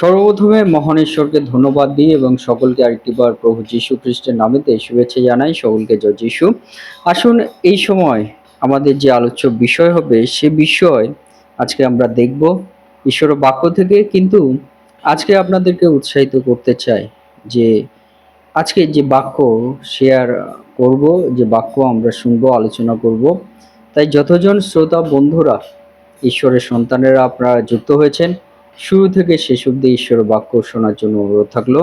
সর্বপ্রথমে মহান ঈশ্বরকে ধন্যবাদ দিই এবং সকলকে আরেকটিবার প্রভু যীশু খ্রিস্টের নামেতে শুভেচ্ছা জানাই। সকলকে জয় যীশু। আসুন এই সময় আমাদের যে আলোচ্য বিষয় হবে, সে বিষয় আজকে আমরা দেখব। ঈশ্বর বাক্য থেকে কিন্তু আজকে আপনাদেরকে উৎসাহিত করতে চাই যে আজকে যে বাক্য শেয়ার করব, যে বাক্য আমরা শুনব, আলোচনা করব, তাই যতজন শ্রোতা বন্ধুরা, ঈশ্বরের সন্তানেরা আপনারা যুক্ত হয়েছেন শুরু থেকে শেষ অব্দি ঈশ্বরের বাক্য শোনার জন্য অনুরোধ থাকল।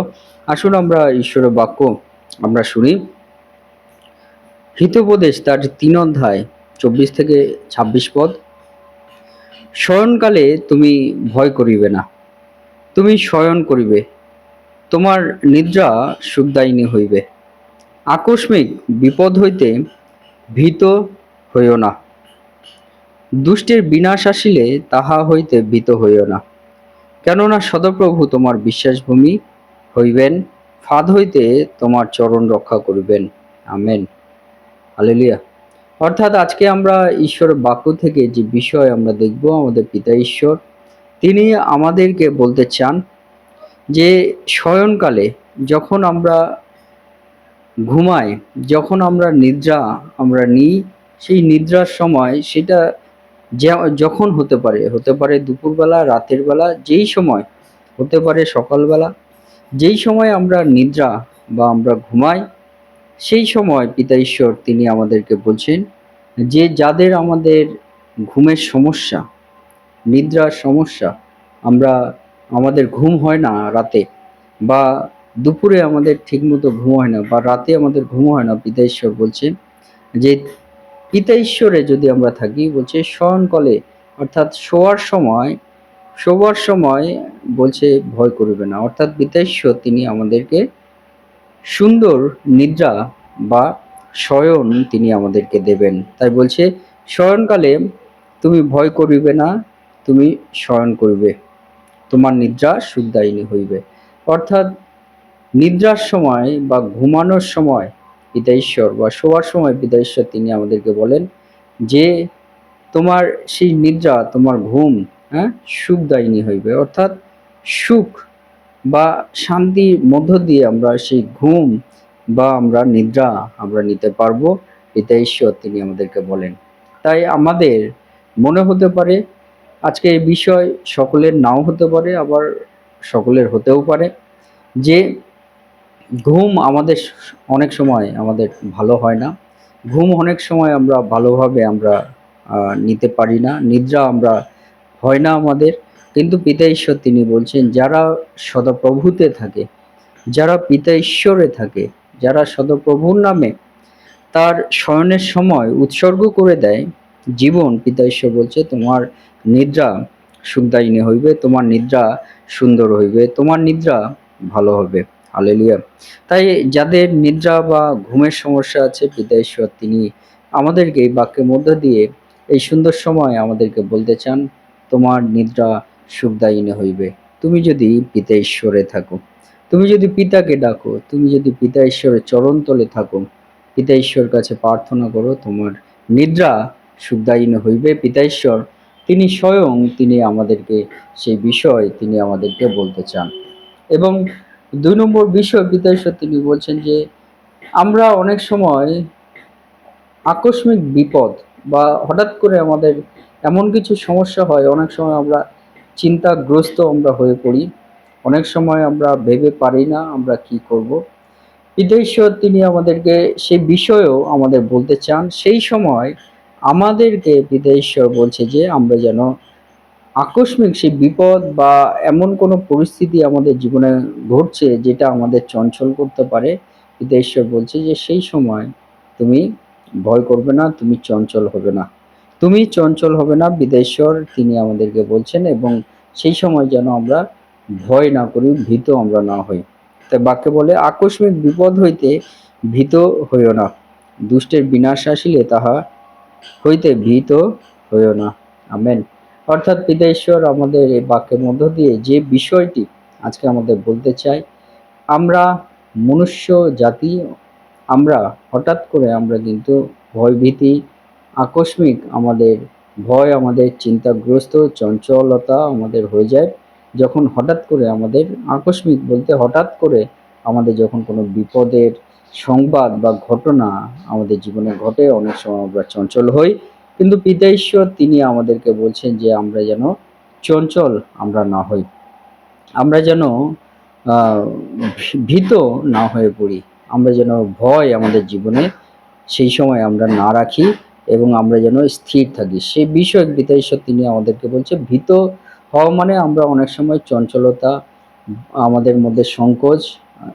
আসুন আমরা ঈশ্বরের বাক্য আমরা শুনি। হিতোপদেশ তার তিন অধ্যায় চব্বিশ থেকে ছাব্বিশ পদ। শয়নকালে তুমি ভয় করিবে না, তুমি শয়ন করিবে, তোমার নিদ্রা সুখদায়িনী হইবে। আকস্মিক বিপদ হইতে ভীত হইও না, দুষ্টের বিনাশ আসিলে তাহা হইতে ভীত হইও না। কেননা সদপ্রভু তোমার বিশ্বাসভূমি হইবেন, ফাঁদ হইতে তোমার চরণ রক্ষা করিবেন। আমেন। হালেলুয়া। অর্থাৎ আজকে আমরা ঈশ্বর বাক্য থেকে যে বিষয় আমরা দেখব, আমাদের পিতা ঈশ্বর, তিনি আমাদেরকে বলতে চান যে শয়নকালে যখন আমরা ঘুমাই, যখন আমরা নিদ্রা আমরা নিই, সেই নিদ্রার সময় সেটা যখন হতে পারে হতে পারে দুপুরবেলা, রাতের বেলা, যেই সময় হতে পারে সকালবেলা, যেই সময় আমরা নিদ্রা বা আমরা ঘুমাই, সেই সময় পিতা ঈশ্বর তিনি আমাদেরকে বলছেন যে যাদের আমাদের ঘুমের সমস্যা, নিদ্রার সমস্যা, আমরা, আমাদের ঘুম হয় না রাতে বা দুপুরে আমাদের ঠিকমতো ঘুম হয় না বা রাতে আমাদের ঘুম হয় না, পিতা ঈশ্বর বলছেন যে পিতা ঈশ্বরে যদি আমরা থাকি, বলছে শয়নকলে, অর্থাৎ শোয়ার সময়, শোবার সময় বলছে ভয় করবে না। অর্থাৎ পিতা ঈশ্বর, তিনি আমাদেরকে সুন্দর নিদ্রা বা শয়ন তিনি আমাদেরকে দেবেন। তাই বলছে, শয়নকালে তুমি ভয় করিবে না, তুমি শয়ন করিবে। তোমার নিদ্রা সুখদায়িনী হইবে। অর্থাৎ নিদ্রার সময় বা ঘুমানোর সময় পিতা ঈশ্বর বা শোয়ার সময় পিতাঈশ্বর তিনি আমাদেরকে বলেন যে তোমার সেই নিদ্রা, তোমার ঘুম হ্যাঁ সুখদায়িনী হইবে। অর্থাৎ সুখ বা শান্তির মধ্য দিয়ে আমরা সেই ঘুম বা আমরা নিদ্রা আমরা নিতে পারব পিতা ঈশ্বর তিনি আমাদেরকে বলেন। তাই আমাদের মনে হতে পারে, আজকে এই বিষয় সকলের নাও হতে পারে, আবার সকলের হতেও পারে, যে ঘুম আমাদের অনেক সময় আমাদের ভালো হয় না। ঘুম অনেক সময় আমরা ভালোভাবে আমরা নিতে পারি না। নিদ্রা আমরা হয় না আমাদের। কিন্তু পিতা ঈশ্বর তিনি বলছেন, যারা সদপ্রভুতে থাকে, যারা পিতা ঈশ্বরে থাকে, যারা সদপ্রভুর নামে তার শয়নের সময় উৎসর্গ করে দেয়, জীবন পিতা ঈশ্বর বলছে, তোমার নিদ্রা সুখদায়িনী হইবে, তোমার নিদ্রা সুন্দর হইবে, তোমার নিদ্রা ভালো হবে। হালেলুয়া। তাই যাদের নিদ্রা বা ঘুমের সমস্যা আছে পিতা ঈশ্বর তিনি আমাদেরকে এই বাক্যের মধ্য দিয়ে এই সুন্দর সময় আমাদেরকে বলতে চান, তোমার নিদ্রা সুখদায়িনী হইবে। তুমি যদি পিতা ঈশ্বরে থাকো, তুমি যদি পিতাকে ডাকো, তুমি যদি পিতা ঈশ্বরের চরণ তলে থাকো পিতা ঈশ্বর কাছে প্রার্থনা করো, তোমার নিদ্রা সুখদায়িনী হইবে। পিতা ঈশ্বর, তিনি স্বয়ং তিনি আমাদেরকে সেই বিষয় তিনি আমাদেরকে বলতে চান। এবং দুই নম্বর বিষয় পিতা তিনি বলছেন যে, আমরা অনেক সময় আকস্মিক বিপদ বা হঠাৎ করে আমাদের এমন কিছু সমস্যা হয়, অনেক সময় আমরা চিন্তাগ্রস্ত আমরা হয়ে পড়ি, অনেক সময় আমরা ভেবে পারি না আমরা কি করব। পিতা ঈশ্বর তিনি আমাদেরকে সেই বিষয়েও আমাদের বলতে চান, সেই সময় আমাদেরকে পিতা ঈশ্বর বলছে যে, আমরা যেন আকস্মিক সেই বিপদ বা এমন কোনো পরিস্থিতি আমাদের জীবনে ঘটছে যেটা আমাদের চঞ্চল করতে পারে? পিতা ঈশ্বর বলছে যে সেই সময় তুমি ভয় করবে না, তুমি চঞ্চল হবে না। তুমি চঞ্চল হবে না বিদেশ্বর তিনি আমাদেরকে বলছেন এবং সেই সময় যেন আমরা ভয় না করি, ভীত আমরা না হই। তাই বাক্যে বলে, আকস্মিক বিপদ হইতে ভীত হইও না। দুষ্টের বিনাশ আসিলে তাহা হইতে ভীত হইও না। আমেন। অর্থাৎ পিতা ঈশ্বর আমাদের এই বাক্যের মধ্য দিয়ে যে বিষয়টি আজকে আমাদের বলতে চাই আমরা মনুষ্য, জাতি, আমরা হঠাৎ করে আমরা কিন্তু ভয়ভীতি, আকস্মিক আমাদের ভয়, আমাদের চিন্তাগ্রস্ত, চঞ্চলতা আমাদের হয়ে যায়। যখন হঠাৎ করে আমাদের আকস্মিক বলতে হঠাৎ করে আমাদের যখন কোনো বিপদের সংবাদ বা ঘটনা আমাদের জীবনে ঘটে, অনেক সময় আমরা চঞ্চল হই। কিন্তু পিতা ঈশ্বর তিনি আমাদেরকে বলছেন যে আমরা যেন চঞ্চল আমরা না হই। আমরা যেন ভীত না হয়ে পড়ি। আমরা যেন ভয় আমাদের জীবনে সেই সময় আমরা না রাখি এবং আমরা যেন স্থির থাকি। সেই বিষয়ক পিতা ঈশ্বর তিনি আমাদেরকে বলছে ভীত হওয়া মানে আমরা অনেক সময় চঞ্চলতা, আমাদের মধ্যে সংকোচ,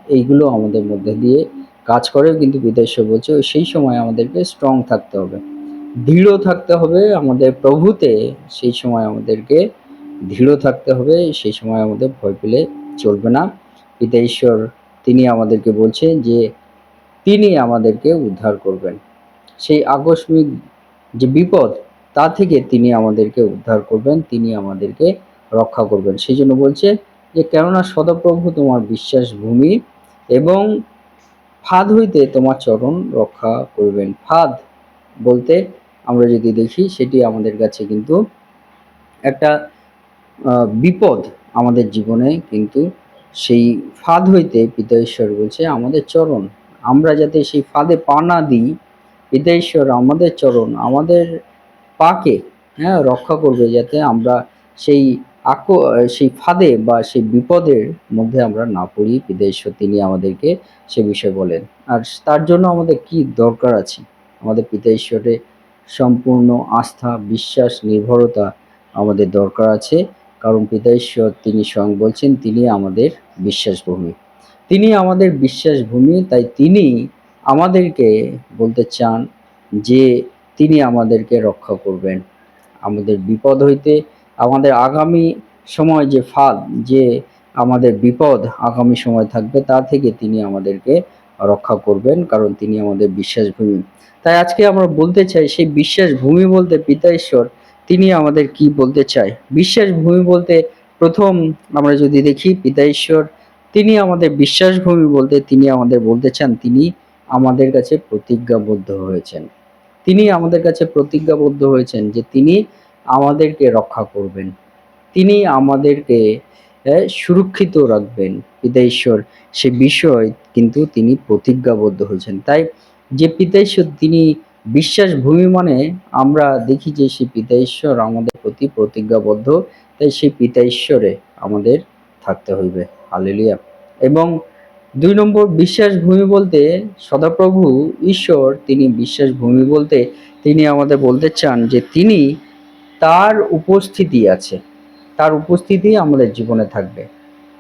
এইগুলো আমাদের মধ্যে দিয়ে কাজ করে কিন্তু ঈশ্বর বলছে সেই সময় আমাদেরকে স্ট্রং থাকতে হবে। দৃঢ় থাকতে হবে আমাদের প্রভুতে, সেই সময় আমাদেরকে দৃঢ় থাকতে হবে, সেই সময় আমাদের ভয় পেলে চলবে না। পিতা ঈশ্বর, তিনি আমাদেরকে বলছেন যে, তিনি আমাদেরকে উদ্ধার করবেন। সেই আকস্মিক যে বিপদ, তা থেকে তিনি আমাদেরকে উদ্ধার করবেন, তিনি আমাদেরকে রক্ষা করবেন। সেই জন্য বলছে যে, কেননা সদাপ্রভু তোমার বিশ্বাস ভূমি এবং ফাঁদ হইতে তোমার চরণ রক্ষা করবেন। ফাঁদ বলতে আমরা যদি দেখি, সেটি আমাদের কাছে কিন্তু একটা বিপদ আমাদের জীবনে কিন্তু সেই ফাঁদ হইতে পিতা ঈশ্বর বলছে আমাদের চরণ। আমরা যাতে সেই ফাঁদে পা না দিই পিতা ঈশ্বর আমাদের চরণ, আমাদের পাকে হ্যাঁ রক্ষা করবে যাতে আমরা সেই আক, সেই ফাঁদে বা সেই বিপদের মধ্যে আমরা না পড়ি পিতা ঈশ্বর তিনি আমাদেরকে সে বিষয়ে বলেন। আর তার জন্য আমাদের কি দরকার আছে? আমাদের পিতা ঈশ্বরে সম্পূর্ণ আস্থা, বিশ্বাস, নির্ভরতা আমাদের দরকার আছে। কারণ পিতা ঈশ্বর তিনি স্বয়ং বলছেন, তিনি আমাদের বিশ্বাসভূমি। তিনি আমাদের বিশ্বাসভূমি, তাই তিনি আমাদেরকে বলতে চান যে তিনি আমাদেরকে রক্ষা করবেন। আমাদের বিপদ হইতে, আমাদের আগামী সময় যে ফাঁদ, যে আমাদের বিপদ আগামী সময় থাকবে, তা থেকে তিনি আমাদেরকে রক্ষা করবেন, কারণ তিনি আমাদের বিশ্বাসভূমি। তাই আজকে আমরা বলতে চাই, সেই বিশ্বাস ভূমি বলতে পিতা ঈশ্বর, তিনি আমাদের কি বলতে চায়? বিশ্বাস ভূমি বলতে প্রথম আমরা যদি দেখি, পিতা ঈশ্বর, তিনি আমাদের বিশ্বাস ভূমি বলতে তিনি আমাদের বলতে চান, তিনি আমাদের কাছে প্রতিজ্ঞাবদ্ধ হয়েছেন। তিনি আমাদের কাছে প্রতিজ্ঞাবদ্ধ হয়েছেন যে তিনি আমাদেরকে রক্ষা করবেন। তিনি আমাদেরকে সুরক্ষিত রাখবেন, পিতা ঈশ্বর। সে বিষয় কিন্তু তিনি প্রতিজ্ঞাবদ্ধ হয়েছেন। তাই যে পিতা ঈশ্বর, তিনি বিশ্বাস ভূমি মানে আমরা দেখি যে সেই পিতা ঈশ্বর আমাদের প্রতি প্রতিজ্ঞাবদ্ধ, তাই সেই পিতা ঈশ্বরে আমাদের থাকতে হইবে। হালেলুয়া। এবং দুই নম্বর, বিশ্বাস ভূমি বলতে সদাপ্রভু ঈশ্বর তিনি বিশ্বাস ভূমি বলতে তিনি আমাদের বলতে চান যে তিনি তার উপস্থিতি আছে। তার উপস্থিতি আমাদের জীবনে থাকবে।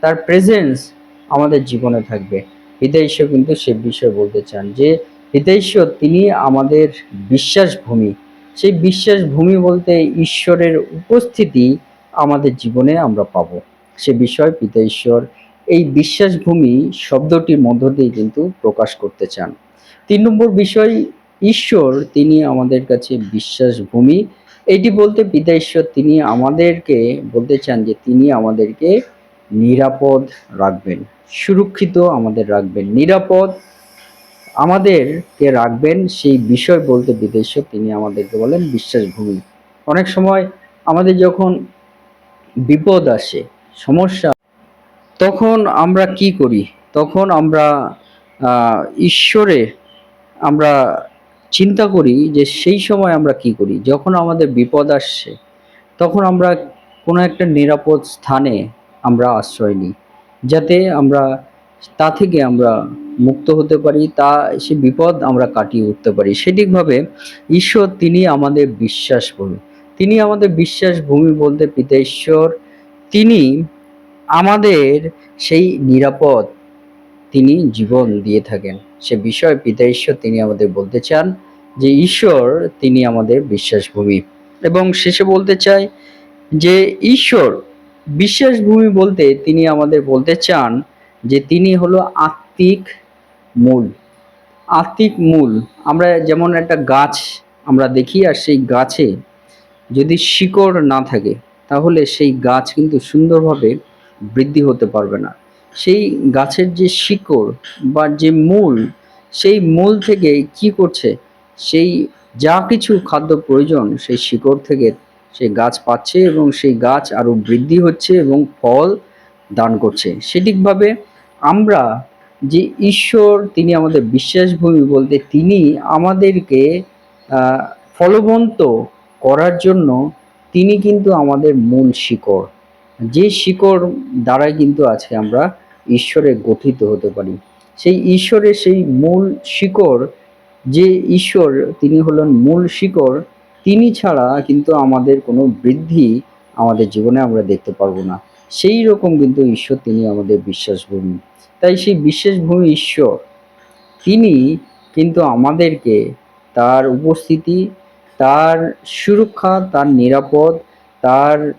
তার প্রেজেন্স আমাদের জীবনে থাকবে। পিতা কিন্তু সে বিষয়ে বলতে চান যে পিতা তিনি আমাদের বিশ্বাস ভূমি সেই বিশ্বাস ভূমি বলতে ঈশ্বরের উপস্থিতি আমাদের জীবনে আমরা পাবো। সে বিষয় পিতা ঈশ্বর এই বিশ্বাস ভূমি শব্দটির মধ্য দিয়ে কিন্তু প্রকাশ করতে চান। তিন নম্বর বিষয়, ঈশ্বর তিনি আমাদের কাছে বিশ্বাস ভূমি এটি বলতে পিতা ঈশ্বর তিনি আমাদেরকে বলতে চান যে তিনি আমাদেরকে নিরাপদ রাখবেন, সুরক্ষিত আমাদের রাখবেন, নিরাপদ আমাদেরকে রাখবেন সেই বিষয় বলতে ঈশ্বর তিনি আমাদেরকে বলেন বিশ্বাস ভূমি অনেক সময় আমাদের যখন বিপদ আসে, সমস্যা, তখন আমরা কি করি? তখন আমরা ঈশ্বরে আমরা চিন্তা করি যে সেই সময় আমরা কি করি? যখন আমাদের বিপদ আসছে, তখন আমরা কোনো একটা নিরাপদ স্থানে আমরা আশ্রয় নিই, যাতে আমরা তা থেকে আমরা মুক্ত হতে পারি, তা সে বিপদ আমরা কাটিয়ে উঠতে পারি। সঠিকভাবে ঈশ্বর তিনি আমাদের বিশ্বাস ভূমি তিনি আমাদের বিশ্বাস ভূমি বলতে পিতা ঈশ্বর, তিনি আমাদের সেই নিরাপদ তিনি জীবন দিয়ে থাকেন। সে বিষয়ে পিতা ঈশ্বর তিনি আমাদের বলতে চান যে ঈশ্বর তিনি আমাদের বিশ্বাসভূমি। এবং শেষে বলতে চাই যে ঈশ্বর বিশ্বাসভূমি বলতে তিনি আমাদের বলতে চান যে তিনি হলো আত্মিক মূল। আত্মিক মূল। আমরা যেমন একটা গাছ আমরা দেখি আর সেই গাছে যদি শিকড় না থাকে, তাহলে সেই গাছ কিন্তু সুন্দরভাবে বৃদ্ধি হতে পারবে না। সেই গাছের যে শিকড় বা যে মূল, সেই মূল থেকে কি করছে? সেই যা কিছু খাদ্য প্রয়োজন, সেই শিকড় থেকে সেই গাছ পাচ্ছে এবং সেই গাছ আরও বৃদ্ধি হচ্ছে এবং ফল দান করছে। সঠিকভাবে আমরা যে ঈশ্বর, তিনি আমাদের বিশ্বাসভূমি বলতে তিনি আমাদেরকে ফলবন্ত করার জন্য তিনি কিন্তু আমাদের মূল শিকড়। যে শিকড় দ্বারাই কিন্তু আজকে আমরা ঈশ্বরে গঠিত হতে পারি। সেই ঈশ্বরের সেই মূল শিকড়, যে ঈশ্বর তিনি হলেন মূল শিকড়, তিনি ছাড়া কিন্তু আমাদের কোনো বৃদ্ধি আমাদের জীবনে আমরা দেখতে পারব না। সেই রকম কিন্তু ঈশ্বর তিনি আমাদের বিশ্বাসভূমি। তাই সেই বিশ্বাসভূমি ঈশ্বর, তিনি কিন্তু আমাদেরকে তার উপস্থিতি, তার সুরক্ষা, তার নিরাপদ, তার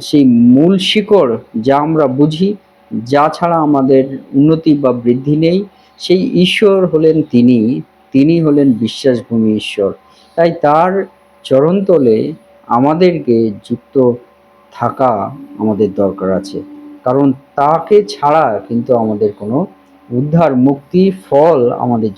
সেই মূল শিকড় যা আমরা বুঝি যা ছাড়া আমাদের উন্নতি বা বৃদ্ধি নেই, সেই ঈশ্বর হলেন তিনি তিনি হলেন বিশ্বাসভূমি ঈশ্বর। তাই তার চরণতলে আমাদেরকে যুক্ত থাকা আমাদের দরকার আছে। কারণ তাকে ছাড়া কিন্তু আমাদের কোনো উদ্ধার, মুক্তি, ফল আমাদের